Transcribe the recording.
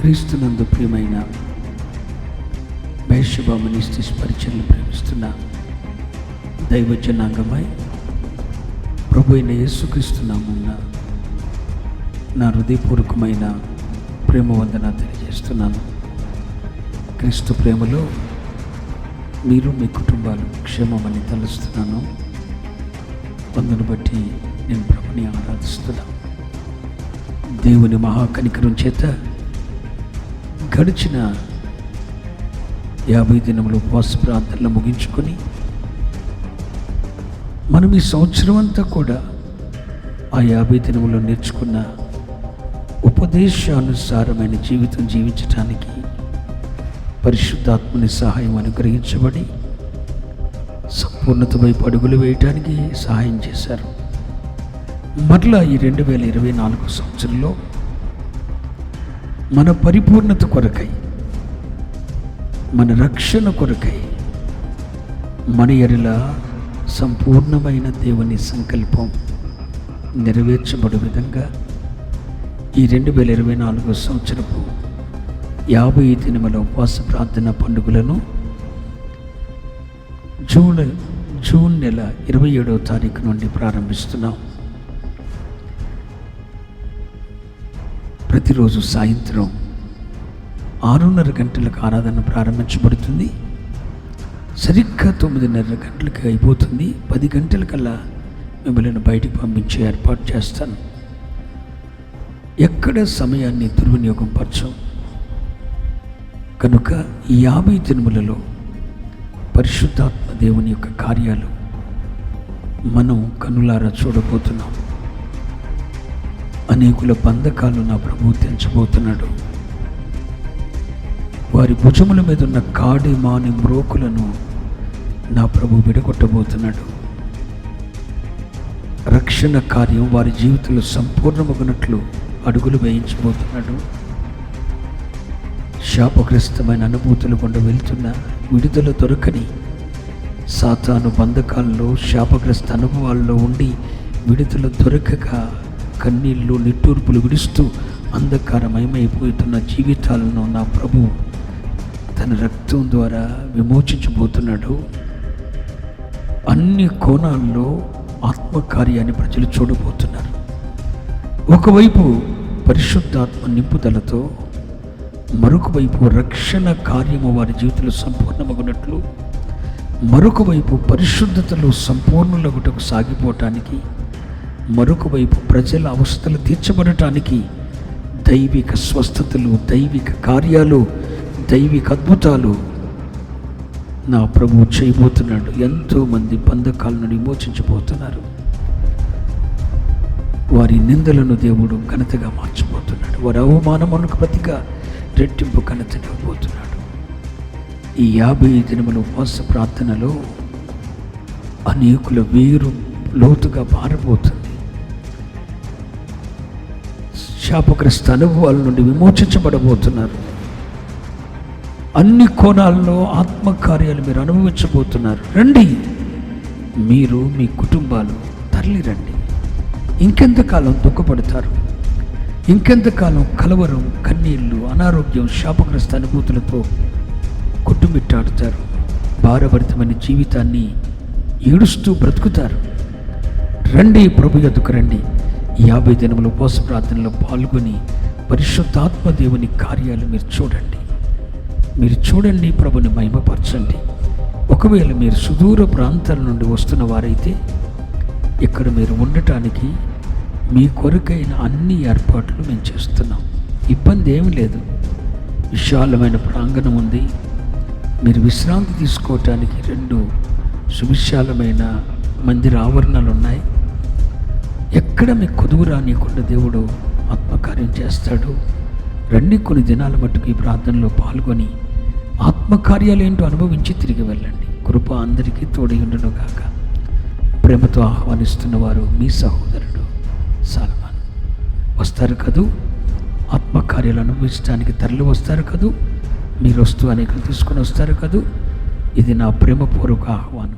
క్రీస్తునందు ప్రియమైన మేషభామనిస్టిస్ పరిచయలు ప్రేమిస్తున్న దైవజనాంగమై ప్రభు అయిన యేసుక్రీస్తు నా హృదయపూర్వకమైన ప్రేమ వందన తెలియజేస్తున్నాను. క్రీస్తు ప్రేమలో మీరు మీ కుటుంబాలు క్షేమమని తలుస్తున్నాను. అందును బట్టి నేను ప్రభుని ఆరాధిస్తున్నాను దేవుని మహాకనికరం చేత గడిచిన యాభై దినములు ఉపవాస ప్రార్థనలు ముగించుకొని మనం ఈ సంవత్సరం అంతా కూడా ఆ యాభై దినములు నేర్చుకున్న ఉపదేశానుసారమైన జీవితం జీవించటానికి పరిశుద్ధాత్మని సహాయం అనుగ్రహించబడి సంపూర్ణత వైపు అడుగులు వేయటానికి సహాయం చేశారు. మరలా ఈ రెండు వేల ఇరవై నాలుగు సంవత్సరంలో మన పరిపూర్ణత కొరకై మన రక్షణ కొరకై మన ఎడల సంపూర్ణమైన దేవుని సంకల్పం నెరవేర్చబడే విధంగా ఈ రెండు వేల ఇరవై నాలుగు సంవత్సరపు యాభై దినముల ఉపవాస ప్రార్థన పండుగలను జూన్ జూన్ నెల ఇరవై ఏడవ తారీఖు నుండి ప్రారంభిస్తున్నాం. ప్రతిరోజు సాయంత్రం ఆరున్నర గంటలకు ఆరాధన ప్రారంభించబడుతుంది. సరిగ్గా తొమ్మిదిన్నర గంటలకు అయిపోతుంది. పది గంటలకల్లా మిమ్మల్ని బయటికి పంపించే ఏర్పాటు చేస్తాను. ఎక్కడ సమయాన్ని దుర్వినియోగం పరచం? కనుక ఈ యాభై దినములలో పరిశుద్ధాత్మ దేవుని యొక్క కార్యాలు మనం కనులారా చూడబోతున్నాం. అనేకుల బంధకాలు నా ప్రభు తెంచబోతున్నాడు. వారి భుజముల మీద ఉన్న కాడి మాని మ్రోకులను నా ప్రభు విడగొట్టబోతున్నాడు. రక్షణ కార్యం వారి జీవితంలో సంపూర్ణమగినట్లు అడుగులు వేయించబోతున్నాడు. శాపగ్రస్తమైన అనుభూతులు గుండా వెళ్తున్న విడుదల దొరకని సాతాను బంధకాల్లో శాపగ్రస్త అనుభవాల్లో ఉండి విడుదల దొరకక కన్నీళ్ళు నిట్టూర్పులు విడుస్తూ అంధకారమయమైపోతున్న జీవితాలను నా ప్రభు తన రక్తం ద్వారా విమోచించబోతున్నాడు. అన్ని కోణాల్లో ఆత్మకార్యాన్ని ప్రజలు చూడబోతున్నారు. ఒకవైపు పరిశుద్ధాత్మ నింపుదలతో మరొక వైపు రక్షణ కార్యము వారి జీవితంలో సంపూర్ణమగునట్లు మరొక వైపు పరిశుద్ధతలో సంపూర్ణులగుటకు సాగిపోవటానికి మరొక వైపు ప్రజల అవస్థలు తీర్చబడటానికి దైవిక స్వస్థతలు దైవిక కార్యాలు దైవిక అద్భుతాలు నా ప్రభు చేయబోతున్నాడు. ఎంతోమంది బంధకాలను విమోచించబోతున్నారు. వారి నిందలను దేవుడు ఘనతగా మార్చబోతున్నాడు. వారి అవమానమునకు ప్రతిగా రెట్టింపు ఘనతనివ్వబోతున్నాడు ఈ యాభై దినముల ఉపవాస ప్రార్థనలో అనేకుల వేరు లోతుగా మారబోతుంది శాపగ్రస్త అనుభవాల నుండి విమోచించబడబోతున్నారు. అన్ని కోణాల్లో ఆత్మకార్యాలు మీరు అనుభవించబోతున్నారు. రండి. మీరు మీ కుటుంబాలు తరలి రండి ఇంకెంతకాలం దుఃఖపడతారు? ఇంకెంతకాలం కలవరం కన్నీళ్ళు అనారోగ్యం శాపగ్రస్త అనుభూతులతో కొట్టుమిట్టాడుతారు? భారభరితమైన జీవితాన్ని ఏడుస్తూ బ్రతుకుతారు? రండి ప్రభు ఎదుకు రండి. యాభై దినముల ఉపవాస ప్రార్థనలో పాల్గొని పరిశుద్ధాత్మ దేవుని కార్యాలు మీరు చూడండి. మీరు చూడండి ప్రభుని మహిమపరచండి. ఒకవేళ మీరు సుదూర ప్రాంతాల నుండి వస్తున్న వారైతే ఇక్కడ మీరు ఉండటానికి మీ కొరకైన అన్ని ఏర్పాట్లు మేము చేస్తున్నాం. ఇబ్బంది ఏమీ లేదు. విశాలమైన ప్రాంగణం ఉంది. మీరు విశ్రాంతి తీసుకోవటానికి రెండు సువిశాలమైన మందిర ఆవరణలు ఉన్నాయి. ఎక్కడ మీకు కొదువు రానియకుండా దేవుడు ఆత్మకార్యం చేస్తాడు? రండి కొన్ని దినాల మట్టుకు ఈ ప్రార్థనలో పాల్గొని ఆత్మకార్యాలు ఏంటో అనుభవించి తిరిగి వెళ్ళండి. కృప అందరికీ తోడి ఉండను గాక. ప్రేమతో ఆహ్వానిస్తున్నవారు మీ సహోదరుడు సాల్మాన్. వస్తారు కదూ? ఆత్మకార్యాలు అనుభవించడానికి తరలి వస్తారు కదూ? మీరు వస్తూ అనేకలు తీసుకొని వస్తారు కదూ? ఇది నా ప్రేమపూర్వక ఆహ్వానం.